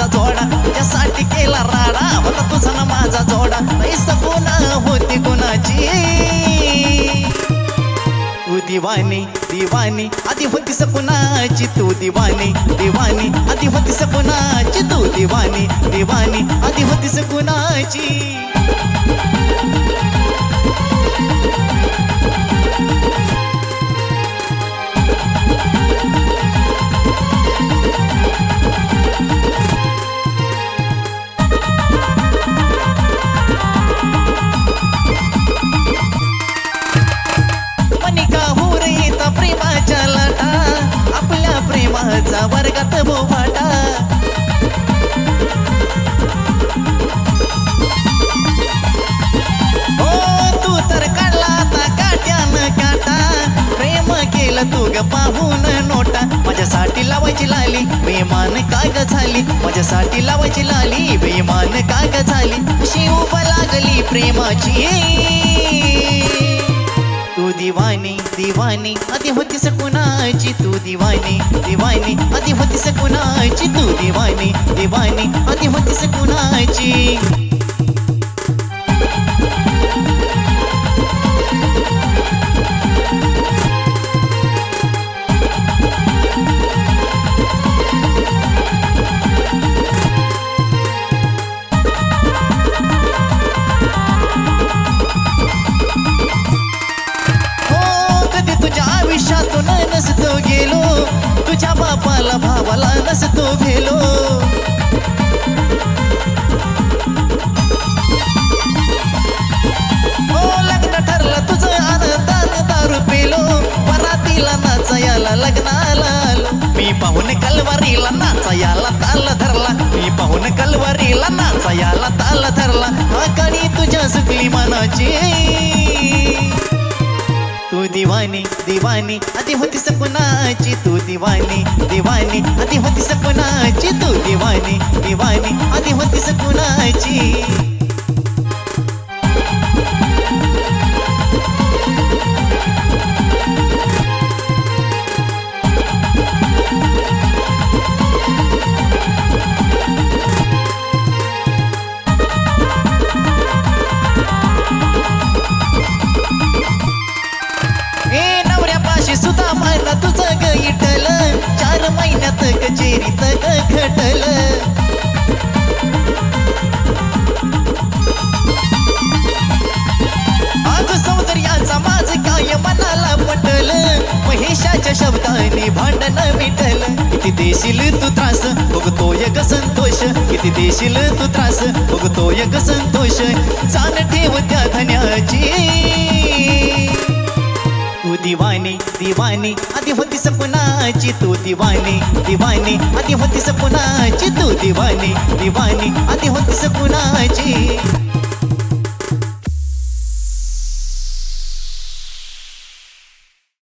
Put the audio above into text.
माझा जोडा. तुझ्यासाठी केला राडा. होता तुझा ना माझा जोडा. पैस कोणा होती कोणाची? तू दिवानी दिवानी. आधी होती सपनाची तू दिवानी? दिवानी आधी होती सपनाची तू दिवानी? दिवानी आधी होती सपनाची पाहून नोटा. माझ्यासाठी लावायची लाली बेमान काय ग झाली? माझ्यासाठी लावायची लाली बेमान काय ग झाली? शिव लागली प्रेमाची. तू दिवानी दिवानी आधी होतीस कुणाची? तू दिवानी दिवानी आधी होतीस तुझ्या भावाला नसतो भेलो हो लग्न ठरलं तुझं आनंदात दारू पेलो. परातीला नाचायला लग्नाला मी पाहून कलवारीला नाचायला ताल धरला. मी पाहून कलवारीला नाचायला ताल धरला. आकाडी तुझ्या सुकली मनाची. तू दिवानी दिवानी आधी होती सपनाची तू दिवानी दिवानी आधी होती सपनाची तू दिवानी दिवानी आधी होती सपनाची आशाच्या शब्दाने भांडण मिटल. किती देशील तू त्रास बघतोय ग संतोष. किती देशील तू त्रास बघतोय ग संतोष. जाण ठेव त्या धन्याची. तू दिवानी दिवानी आधी होती सपनाची तू दिवानी दिवानी आधी होती सपनाची तू दिवानी दिवानी आधी होती सपनाची.